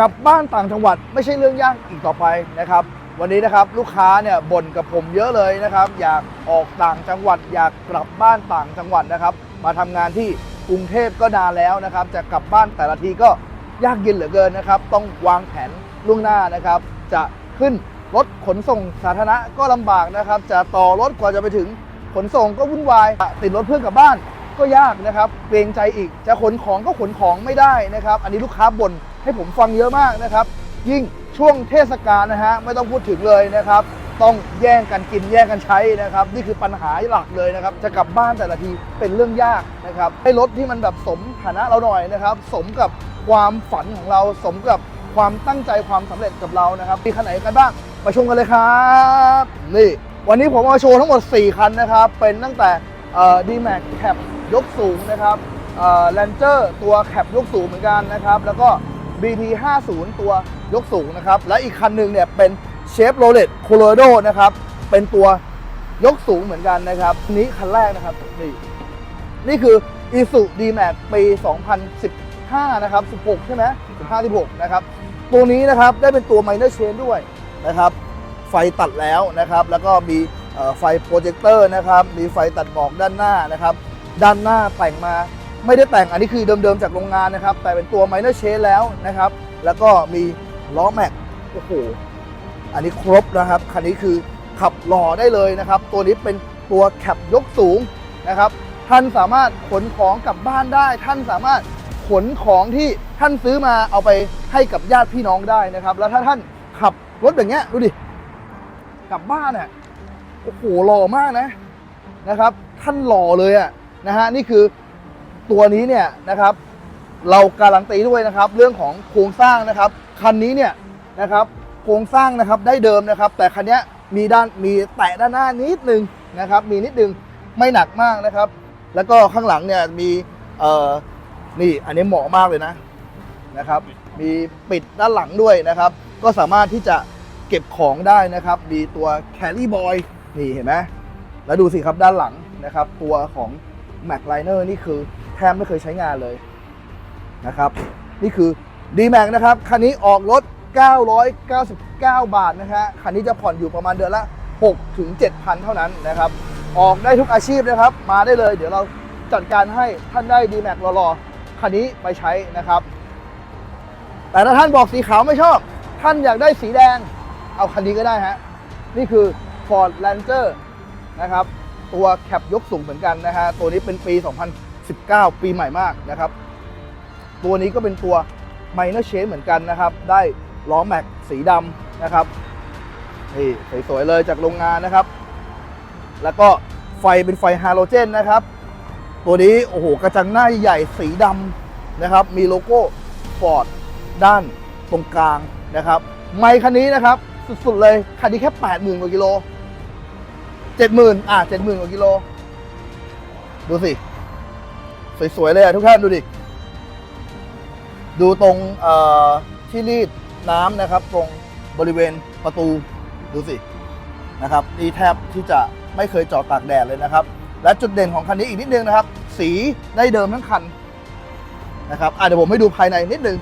กลับบ้านต่างจังหวัดไม่ใช่เรื่องยากอีกต่อไปนะครับ วันนี้นะครับลูกค้าเนี่ยบ่นกับผมเยอะเลยนะครับ อยากออกต่างจังหวัด อยากกลับบ้านต่างจังหวัดนะครับ มาทำงานที่กรุงเทพก็นานแล้วนะครับ จะกลับบ้านแต่ละทีก็ยากเย็นเหลือเกินนะครับ ต้องวางแผนล่วงหน้านะครับ จะขึ้นรถขนส่งสาธารณะก็ลำบากนะครับ จะต่อรถกว่าจะไปถึงขนส่งก็วุ่นวาย ติดรถเพื่อนกลับบ้านก็ยากนะครับเกรงใจอีกจะขนของก็ขนของไม่ได้นะครับ อันนี้ลูกค้าบ่น ให้ผมฟังเยอะมากนะครับ ยิ่งช่วงเทศกาลนะฮะไม่ต้องพูดถึงเลยนะครับ ต้องแย่งกันกินแย่งกันใช้นะครับ นี่คือปัญหาหลักเลยนะครับ จะกลับบ้านแต่ละทีเป็นเรื่องยากนะครับให้รถที่มันแบบสมฐานะเราหน่อยนะครับ สมกับความฝันของเราสมกับความตั้งใจความสำเร็จกับเรานะครับมีคันไหนกันบ้างไปชมกันเลยครับนี่วันนี้ผมมาโชว์ทั้งหมด 4 คันนะครับ เป็นตั้งแต่ดีแม็กแคปยกสูงนะครับแลนเจอร์ตัวแคปยกสูงเหมือนกันนะครับ แล้วก็ BT 50 ตัวยกสูงนะครับ และอีกคันหนึ่งเนี่ยเป็นเชฟโรเลตโคโลโดนะครับ เป็นตัวยกสูงเหมือนกันนะครับ นี้คันแรกนะครับ นี่ นี่คือ i s u d m a x ปี 2015 นะครับ 16 ใช่ไหม15 16 นะครับ ตัวนี้นะครับได้เป็นตัว minor chain ด้วยนะครับ ไฟตัดแล้วนะครับ แล้วก็มีไฟโปรเจคเตอร์นะครับ มีไฟตัดหมอกด้านหน้านะครับ ด้านหน้าแต่งมา ไม่ได้แต่งอันนี้คือเดิมๆจากโรงงานนะครับ แต่เป็นตัว minor chain แล้วนะครับ แล้วก็มีล้อแม็กโอ้โหอันนี้ครบนะครับ คันนี้คือขับหล่อได้เลยนะครับ ตัวนี้เป็นตัวแคปยกสูงนะครับ ท่านสามารถขนของกลับบ้านได้ ท่านสามารถขนของที่ท่านซื้อมาเอาไปให้กับญาติพี่น้องได้นะครับ แล้วถ้าท่านขับรถอย่างเงี้ยดูดิกลับบ้านอะโอ้โหหล่อมากนะนะครับ ท่านหล่อเลยอะนะฮะนี่คือ ตัวนี้เนี่ยนะครับ เราการันตีด้วยนะครับ เรื่องของโครงสร้างนะครับคันนี้เนี่ยนะครับโครงสร้างนะครับได้เดิมนะครับ แต่คันนี้มีด้านมีแตะด้านหน้านิดนึงนะครับ มีนิดนึงไม่หนักมากนะครับ แล้วก็ข้างหลังเนี่ยมีเอ่อนี่อันนี้เหมาะมากเลยนะนะครับ มีปิดด้านหลังด้วยนะครับ ก็สามารถที่จะเก็บของได้นะครับ มีตัว Carry Boy นี่เห็นไหมแล้วดูสิครับด้านหลังนะครับ ตัวของ Mac Liner นี่คือ ทบไม่เคยใช้งานเลยนะครับ นี่คือ d m a x นะครับ คันนี้ออกรถ 999 บาทนะฮะคันนี้จะผ่อนอยู่ประมาณเดือนละ6ถึง7,000 เท่านั้นนะครับ ออกได้ทุกอาชีพนะครับ มาได้เลย เดี๋ยวเราจัดการให้ท่านได้ d m a x รอๆคันนี้ไปใช้นะครับ แต่ถ้าท่านบอกสีขาวไม่ชอบ ท่านอยากได้สีแดง เอาคันนี้ก็ได้ฮะนี่คือ Ford Ranger นะครับ ตัวแคปยกสูงเหมือนกันนะฮะตัวนี้เป็นปี 19 ปีใหม่มากนะครับ ตัวนี้ก็เป็นตัว Minor Change เหมือนกันนะครับ ได้ล้อแม็กสีดำนะครับนี่สวยๆเลยจากโรงงานนะครับ แล้วก็ไฟเป็นไฟฮาโลเจนนะครับ ตัวนี้โอ้โหกระจังหน้าใหญ่สีดำนะครับ มีโลโก้ Ford ด้านตรงกลางนะครับ ไมค์คันนี้นะครับ สุดๆเลยคันนี้แค่ 80,000กว่ากิโล 70,000 อะ 70,000กว่ากิโล ดูสิ สวยๆเลยอะทุกท่านดูดิ ดูตรงที่รีดน้ำนะครับ ตรงบริเวณประตูดูสินะครับนี่แทบที่จะไม่เคยจอดตากแดดเลยนะครับ และจุดเด่นของคันนี้อีกนิดนึงนะครับ สีได้เดิมทั้งคันนะครับเดี๋ยวผมให้ดูภายในนิดนึง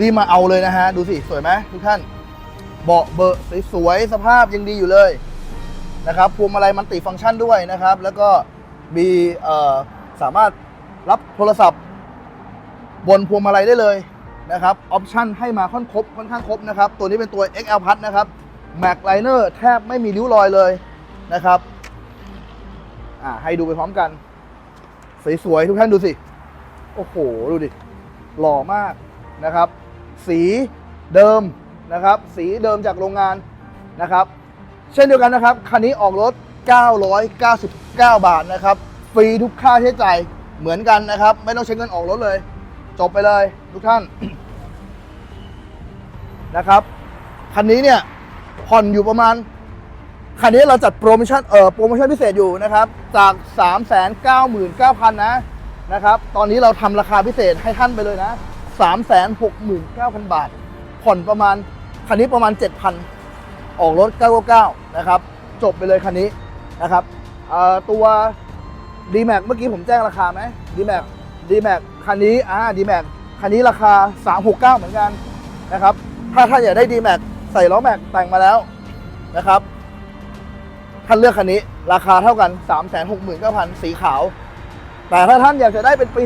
รีมาเอาเลยนะฮะ ดูสิ สวยไหมทุกท่าน เบาะเบอะสวยๆสภาพยังดีอยู่เลยนะครับพวงมาลัยมันติฟังก์ชันด้วยนะครับ แล้วก็มีเอ่อ สามารถรับโทรศัพท์ บนพวงมาลัยได้เลยนะครับออปชั่นให้มาค่อนครบค่อนข้างครบนะครับ ตัวนี้เป็นตัว XL Plus นะครับ Mac Liner แทบไม่มีริ้วรอยเลยนะครับอ่าให้ดูไปพร้อมกัน สวยๆทุกท่านดูสิ โอ้โห ดูดิ หล่อมากนะครับ สีเดิมนะครับ สีเดิมจากโรงงานนะครับ เช่นเดียวกันนะครับ คันนี้ออกรถ 999 บาทนะครับ รีทุกค่าใช้จ่ายเหมือนกันนะครับ ไม่ต้องใช้เงินออกรถเลย จบไปเลยทุกท่าน นะครับคันนี้เนี่ยผ่อนอยู่ประมาณ คันนี้เราจัดโปรโมชั่นเอ่อโปรโมชั่นพิเศษอยู่นะครับ จาก 3 9 9 0 0 0 นะนะครับ ตอนนี้เราทำราคาพิเศษให้ท่านไปเลยนะ 3 6 9 0 0 0 บาท ผ่อนประมาณ คันนี้ประมาณ 7,000 ออกรถ 999 นะครับ จบไปเลยคันนี้นะครับเอ่อตัว d m a x เมื่อกี้ผมแจ้งราคาไหม d m a x d m a x คันนี้อ่า d m a x คันนี้ราคา 369 เหมือนกันนะครับ ถ้าท่านอยากได้ d m a x ใส่ล้อแม็กแต่งมาแล้วนะครับท่านเลือกคันนี้ราคาเท่ากัน 369,000 สีขาว แต่ถ้าท่านอยากจะได้เป็นปี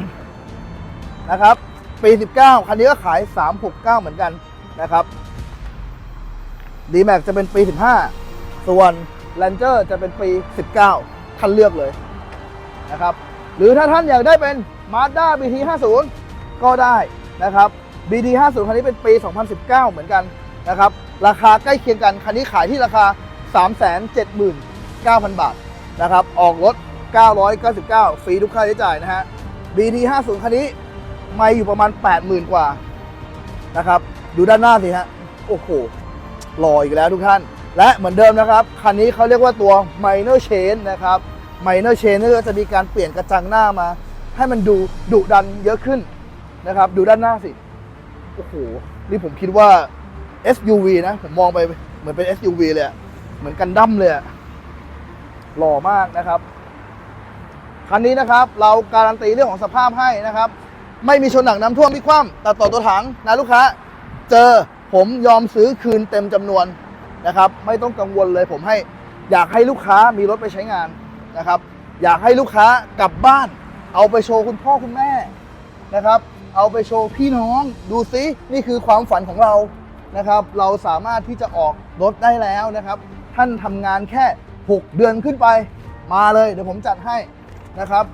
19 นะครับ ปี 19 คันนี้ก็ขาย 369 เหมือนกันนะครับ d m a x จะเป็นปี 15 ส่วน Ranger จะเป็นปี 19 ท่านเลือกเลยนะครับ หรือถ้าท่านอยากได้เป็น Mazda BT 50ก็ได้นะครับ BT 50คันนี้เป็นปี 2019 เหมือนกันนะครับ ราคาใกล้เคียงกัน คันนี้ขายที่ราคา 379,000 บาทนะครับ ออกรถ 999 ฟรีทุกค่าใช้จ่ายนะฮะ BT 50คันนี้ไม่อยู่ประมาณ 80,000 กว่านะครับ ดูด้านหน้าสิฮะ โอ้โหหล่ออีกแล้วทุกท่าน และเหมือนเดิมนะครับ คันนี้เขาเรียกว่าตัว minor change นะครับ minor change นี่ก็จะมีการเปลี่ยนกระจังหน้ามา ให้มันดูดุดันเยอะขึ้นนะครับ ดูด้านหน้าสิ โอ้โห นี่ผมคิดว่า SUV นะ ผมมองไปเหมือนเป็น SUV เลย เหมือนกันดั้มเลยหล่อมากนะครับ คันนี้นะครับ เราการันตีเรื่องของสภาพให้นะครับ ไม่มีชนหนักน้ำท่วมพิคว่ำตัดต่อตัวถังนะลูกค้า เจอผมยอมซื้อคืนเต็มจำนวน นะครับ ไม่ต้องกังวลเลยผมให้อยากให้ลูกค้ามีรถไปใช้งานนะครับ อยากให้ลูกค้ากลับบ้าน เอาไปโชว์คุณพ่อคุณแม่นะครับ เอาไปโชว์พี่น้องดูซินี่คือความฝันของเรานะครับ เราสามารถที่จะออกรถได้แล้วนะครับ ท่านทำงานแค่ 6 เดือนขึ้นไปมาเลยเดี๋ยวผมจัดให้นะครับ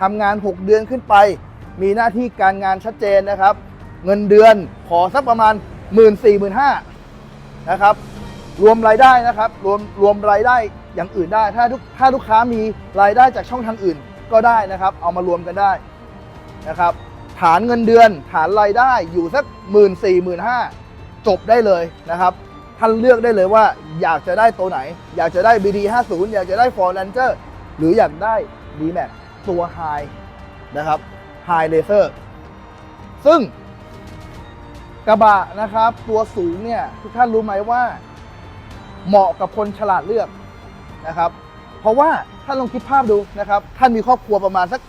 ทำงาน 6 เดือนขึ้นไป มีหน้าที่การงานชัดเจนนะครับ เงินเดือนขอสักประมาณ 1 4 0 0 0 0 5นะครับ รวมรายได้นะครับรวมรวมรายได้อย่างอื่นได้ ถ้าทุกถ้าลูกค้ามีรายได้จากช่องทางอื่นก็ได้นะครับ เอามารวมกันได้นะครับฐานเงินเดือน ฐานรายได้อยู่สักหมื่นสี่หมื่นห้าจบได้เลยนะครับ ท่านเลือกได้เลยว่าอยากจะได้ตัวไหน อยากจะได้ BD 50 อยากจะได้ Ford Ranger หรืออยากได้ D Max ตัว High นะครับ High Laser ซึ่งกระบะนะครับ ตัวสูงเนี่ย ทุกท่านรู้ไหมว่า เหมาะกับคนฉลาดเลือกนะครับ เพราะว่าท่านลองคิดภาพดูนะครับ ท่านมีครอบครัวประมาณสัก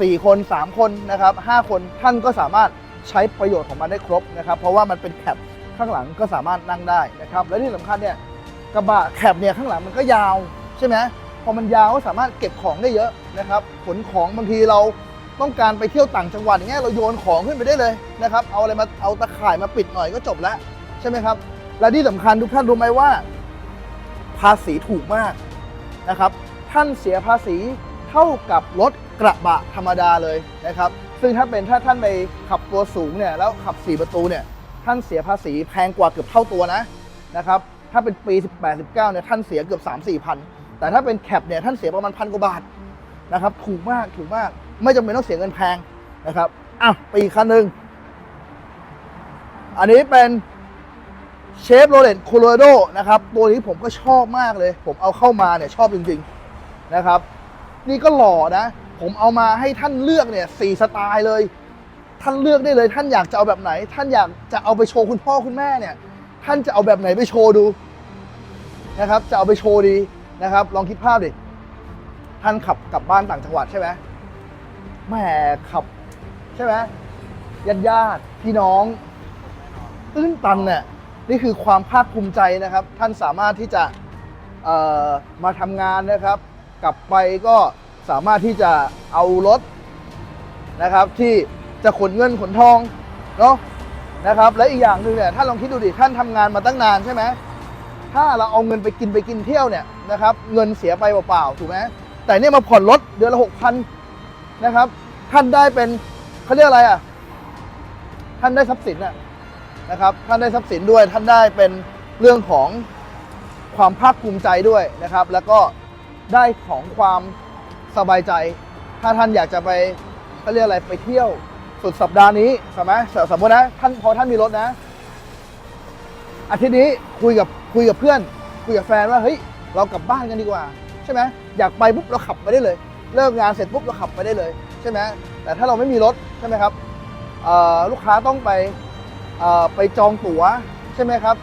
สี่คนสามคนนะครับห้าคนท่านก็สามารถใช้ประโยชน์ของมันได้ครบนะครับ เพราะว่ามันเป็นแคปข้างหลังก็สามารถนั่งได้นะครับ และที่สำคัญเนี่ยกระบะแคปเนี่ยข้างหลังมันก็ยาวใช่ไหมพอมันยาวก็สามารถเก็บของได้เยอะนะครับ ขนของบางทีเราต้องการไปเที่ยวต่างจังหวัดอย่างเงี้ยเราโยนของขึ้นไปได้เลยนะครับ เอาอะไรมาเอาตะข่ายมาปิดหน่อยก็จบแล้วใช่ไหมครับ และที่สำคัญทุกท่านรู้ไหมว่า ภาษีถูกมากนะครับ ท่านเสียภาษีเท่ากับรถกระบะธรรมดาเลยนะครับ ซึ่งถ้าเป็นถ้าท่านไปขับตัวสูงเนี่ยแล้วขับ 4 ประตูเนี่ยท่านเสียภาษีแพงกว่าเกือบเท่าตัวนะนะครับถ้าเป็นปี 18 19เนี่ยท่านเสียเกือบ 3 4พันแต่ถ้าเป็นแคปเนี่ยท่านเสียประมาณพันกว่าบาทนะครับถูกมากถูกมากไม่จำเป็นต้องเสียเงินแพงนะครับอะปีคันหนึ่งอันนี้เป็น เชฟโรเลตโคโลราโดนะครับ ตัวนี้ผมก็ชอบมากเลย ผมเอาเข้ามาเนี่ยชอบจริงๆนะครับ นี่ก็หล่อนะ ผมเอามาให้ท่านเลือกเนี่ยสี่สไตล์เลย ท่านเลือกได้เลย ท่านอยากจะเอาแบบไหน ท่านอยากจะเอาไปโชว์คุณพ่อคุณแม่เนี่ย ท่านจะเอาแบบไหนไปโชว์ดูนะครับ จะเอาไปโชว์ดีนะครับ ลองคิดภาพดิท่านขับกลับบ้านต่างจังหวัดใช่ไหมแหมขับ ใช่ไหมญาติญาติพี่น้องตื้นตันเนี่ย นี่คือความภาคภูมิใจนะครับ ท่านสามารถที่จะมาทำงานนะครับ กลับไปก็สามารถที่จะเอารถนะครับ ที่จะขนเงินขนทองเนาะนะครับ และอีกอย่างหนึ่งเนี่ยท่านลองคิดดูดิท่านทำงานมาตั้งนานใช่ไหมถ้าเราเอาเงินไปกินไปกินเที่ยวเนี่ยนะครับ เงินเสียไปเปล่าๆถูกไหมแต่เนี่ยมาผ่อนรถเดือนละหกพันนะครับ ท่านได้เป็นเขาเรียกอะไรอะ ท่านได้ทรัพย์สินอะ นะครับท่านได้ทรัพย์สินด้วยท่านได้เป็นเรื่องของความภาคภูมิใจด้วยนะครับ แล้วก็ได้ของความสบายใจ ถ้าท่านอยากจะไปเขาเรียกอะไรไปเที่ยวสุดสัปดาห์นี้ใช่ไหมสมมตินะท่านพอท่านมีรถนะ อาทิตย์นี้คุยกับคุยกับเพื่อน คุยกับแฟนว่าเฮ้ยเรากลับบ้านกันดีกว่า ใช่ไหมอยากไปปุ๊บเราขับไปได้เลย เลิกงานเสร็จปุ๊บเราขับไปได้เลย ใช่ไหมแต่ถ้าเราไม่มีรถใช่ไหมครับลูกค้าต้องไป ไปจองตั๋วใช่ไหมครับ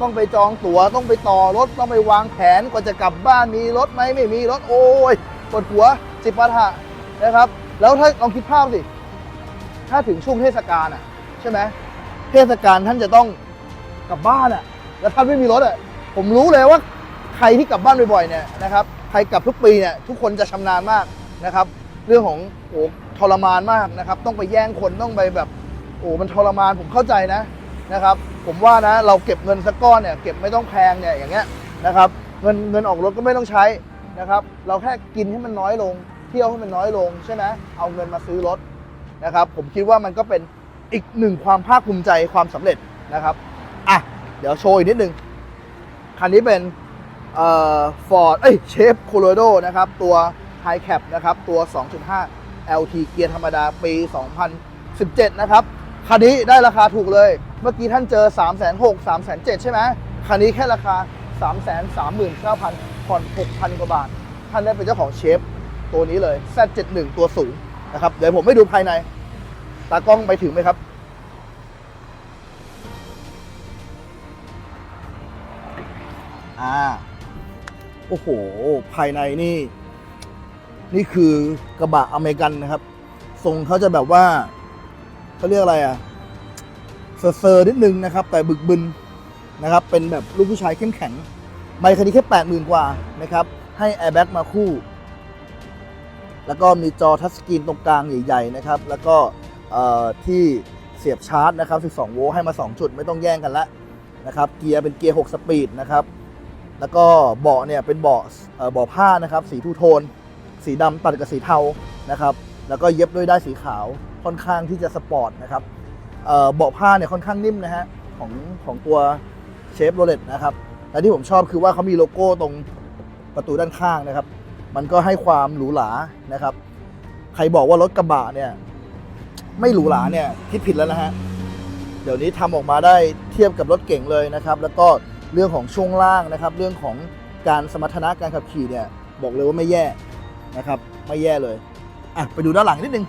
ต้องไปจองตั๋วต้องไปต่อรถต้องไปวางแผนกว่าจะกลับบ้านมีรถไหมไม่มีรถโอ้ยปวดหัวจิปาถะนะครับ แล้วถ้าลองคิดภาพสิถ้าถึงช่วงเทศกาลอะใช่ไหมเทศกาลท่านจะต้องกลับบ้านอะ แล้วท่านไม่มีรถอะผมรู้เลยว่าใครที่กลับบ้านบ่อยๆเนี่ยนะครับใครกลับทุกปีเนี่ยทุกคนจะชำนาญมากนะครับ เรื่องของโอ้ทรมานมากนะครับ ต้องไปแย่งคนต้องไปแบบ โอ้มันทรมานผมเข้าใจนะนะครับ ผมว่านะเราเก็บเงินสักก้อนเนี่ยเก็บไม่ต้องแพงเนี่ยอย่างเงี้ยนะครับ เงินเงินออกรถก็ไม่ต้องใช้นะครับ เราแค่กินให้มันน้อยลง เที่ยวให้มันน้อยลงใช่ไหมเอาเงินมาซื้อรถนะครับ ผมคิดว่ามันก็เป็นอีกหนึ่งความภาคภูมิใจความสำเร็จนะครับอะเดี๋ยวโชว์อีกนิดนึงคันนี้เป็นเอ่อฟอร์ดเอ้ยเชฟโคโลโดนะครับ ตัวไฮแคปนะครับ ตัว 2.5 LT เกียร์ธรรมดาปี 2017 นะครับ คันนี้ได้ราคาถูกเลย เมื่อกี้ท่านเจอ 3 6 0 0 0 3 7 0 0ใช่ไหมคันนี้แค่ราคา 3 3 9 0 0 0ผ่อน6,000 กว่าบาท ท่านได้เป็นเจ้าของเชฟตัวนี้เลย Z71 ตัวสูงนะครับ เดี๋ยวผมไม่ดูภายใน ตากล้องไปถึงไหมครับ อ่า โอ้โห ภายในนี่ นี่คือกระบะอเมริกันนะครับ ทรงเขาจะแบบว่า เขาเรียกอะไรอะเซอร์นิดนึงนะครับ แต่บึกบึนนะครับ เป็นแบบลูกผู้ชายเข้มแข็งใบคันนี้แค่แปดหมื่นกว่านะครับ ให้แอร์แบ็กมาคู่ แล้วก็มีจอทัชสกรีนตรงกลางใหญ่ๆนะครับ แล้วก็ที่เสียบชาร์จนะครับ 12 โวลต์ให้มา 2 จุดไม่ต้องแย่งกันละนะครับ เกียร์เป็นเกียร์ 6 สปีดนะครับ แล้วก็เบาะเนี่ยเป็นเบาะเอ่อบาะผ้านะครับ สีทูโทน สีดำตัดกับสีเทานะครับ แล้วก็เย็บด้วยได้ายสีขาว ค่อนข้างที่จะสปอร์ตนะครับเบาะผ้าเนี่ยค่อนข้างนิ่มนะฮะของของตัวเชฟโรเลตนะครับและที่ผมชอบคือว่าเขามีโลโก้ตรงประตูด้านข้างนะครับ มันก็ให้ความหรูหรานะครับ ใครบอกว่ารถกระบะเนี่ย ไม่หรูหราเนี่ยคิดผิดแล้วนะฮะเดี๋ยวนี้ทำออกมาได้เทียบกับรถเก่งเลยนะครับ แล้วก็เรื่องของช่วงล่างนะครับ เรื่องของการสมรรถนะการขับขี่เนี่ย บอกเลยว่าไม่แย่นะครับ ไม่แย่เลยอะไปดูด้านหลังนิดนึง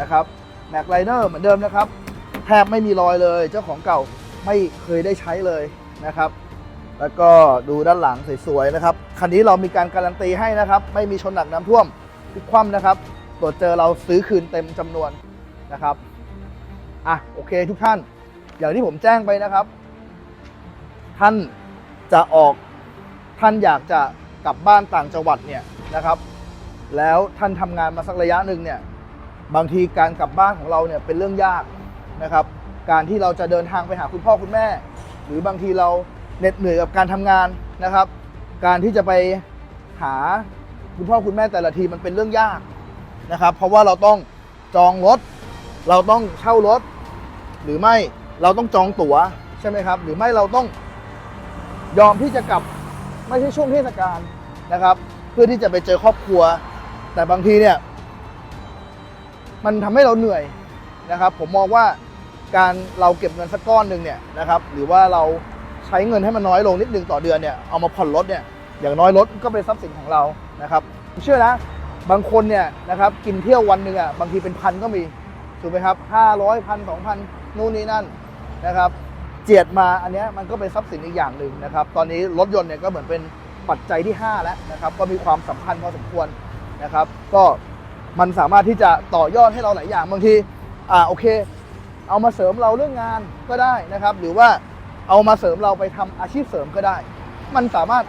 นะครับแม็กไลเนอร์เหมือนเดิมนะครับแทบไม่มีรอยเลย เจ้าของเก่าไม่เคยได้ใช้เลยนะครับ แล้วก็ดูด้านหลังสวยๆนะครับคันนี้เรามีการการันตีให้นะครับ ไม่มีชนหนักน้ำท่วมพลิกคว่ำนะครับตรวจเจอเราซื้อคืนเต็มจำนวนนะครับอะโอเคทุกท่าน อย่างที่ผมแจ้งไปนะครับ ท่านจะออกท่านอยากจะกลับบ้านต่างจังหวัดเนี่ยนะครับ แล้วท่านทำงานมาสักระยะหนึ่งเนี่ย บางทีการกลับบ้านของเราเนี่ยเป็นเรื่องยากนะครับ การที่เราจะเดินทางไปหาคุณพ่อคุณแม่ หรือบางทีเราเหน็ดเหนื่อยกับการทำงานนะครับ การที่จะไปหาคุณพ่อคุณแม่แต่ละทีมันเป็นเรื่องยากนะครับ เพราะว่าเราต้องจองรถ เราต้องเช่ารถ หรือไม่เราต้องจองตั๋วใช่ไหมครับ หรือไม่เราต้องยอมที่จะกลับไม่ใช่ช่วงเทศกาลนะครับ เพื่อที่จะไปเจอครอบครัว แต่บางทีเนี่ย มันทำให้เราเหนื่อยนะครับ ผมมองว่าการเราเก็บเงินสักก้อนหนึ่งเนี่ยนะครับหรือว่าเราใช้เงินให้มันน้อยลงนิดนึงต่อเดือนเนี่ยเอามาผ่อนรถเนี่ยอย่างน้อยรถก็เป็นทรัพย์สินของเรานะครับเชื่อนะบางคนเนี่ยนะครับกินเที่ยววันหนึ่งอะบางทีเป็นพันก็มีถูกไหมครับห้าร้อยพันสองพันนู่นนี่นั่นนะครับเจียดมาอันเนี้ยมันก็เป็นทรัพย์สินอีกอย่างหนึ่งนะครับตอนนี้รถยนต์เนี่ยก็เหมือนเป็นปัจจัยที่ 5 แล้วนะครับก็มีความสำคัญพอสมควรนะครับ ก็ มันสามารถที่จะต่อยอดให้เราหลายอย่างบางทีอ่าโอเค เอามาเสริมเราเรื่องงานก็ได้นะครับ หรือว่าเอามาเสริมเราไปทำอาชีพเสริมก็ได้ มันสามารถ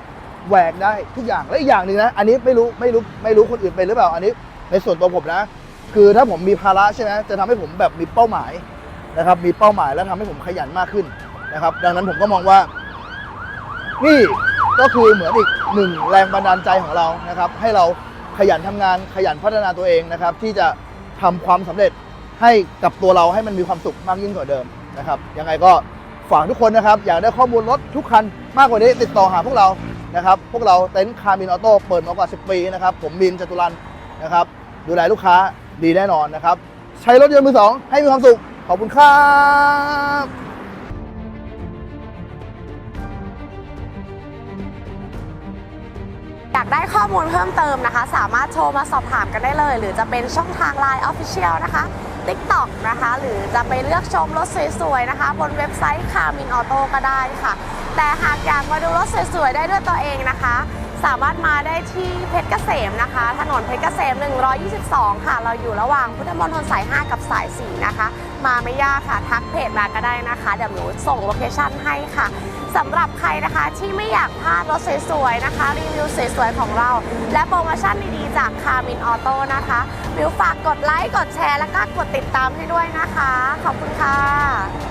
แหวกได้ทุกอย่างและอีกอย่างหนึ่งนะอันนี้ไม่รู้ไม่รู้ไม่รู้คนอื่นเป็นหรือเปล่าอันนี้ ในส่วนตัวผมนะ คือถ้าผมมีภาระใช่ไหมจะทำให้ผมแบบมีเป้าหมายนะครับ มีเป้าหมายและทำให้ผมขยันมากขึ้นนะครับ ดังนั้นผมก็มองว่า นี่ก็คือเหมือนอีกหนึ่งแรงบันดาลใจของเรานะครับ ให้เรา ขยันทำงานขยันพัฒนาตัวเองนะครับ ที่จะทำความสำเร็จให้กับตัวเราให้มันมีความสุขมากยิ่งกว่าเดิมนะครับยังไงก็ฝากทุกคนนะครับ อยากได้ข้อมูลรถทุกคันมากกว่านี้ติดต่อหาพวกเรานะครับ พวกเราเต็นท์คาร์มินออโต้เปิดมากว่า 10 ปีนะครับ ผมมินจตุรันนะครับ ดูแลลูกค้าดีแน่นอนนะครับ ใช้รถยนต์มือสองให้มีความสุข ขอบคุณครับ ได้ข้อมูลเพิ่มเติมนะคะ สามารถโทรมาสอบถามกันได้เลย หรือจะเป็นช่องทาง Line Official นะคะ TikTok นะคะ หรือจะไปเลือกชมรถสวยๆนะคะ บนเว็บไซต์ Carmin Auto ก็ได้ค่ะ แต่หากอยากมาดูรถสวยๆได้ด้วยตัวเองนะคะ สามารถมาได้ที่เพชรเกษมนะคะ ถนนเพชรเกษม 122 ค่ะ เราอยู่ระหว่างพุทธมณฑลสาย 5 กับสายสีนะคะ มาไม่ยากค่ะ ทักเพจมาก็ได้นะคะ เดี๋ยวหนูส่งโลเคชั่นให้ค่ะสำหรับใครนะคะที่ไม่อยากพลาดรถสวยๆนะคะ รีวิวสวยๆของเรา และโปรโมชั่นดีๆ จากคาร์มินออโต้นะคะวิวฝากกดไลค์ กดแชร์ แล้วก็กดติดตามให้ด้วยนะคะ ขอบคุณค่ะ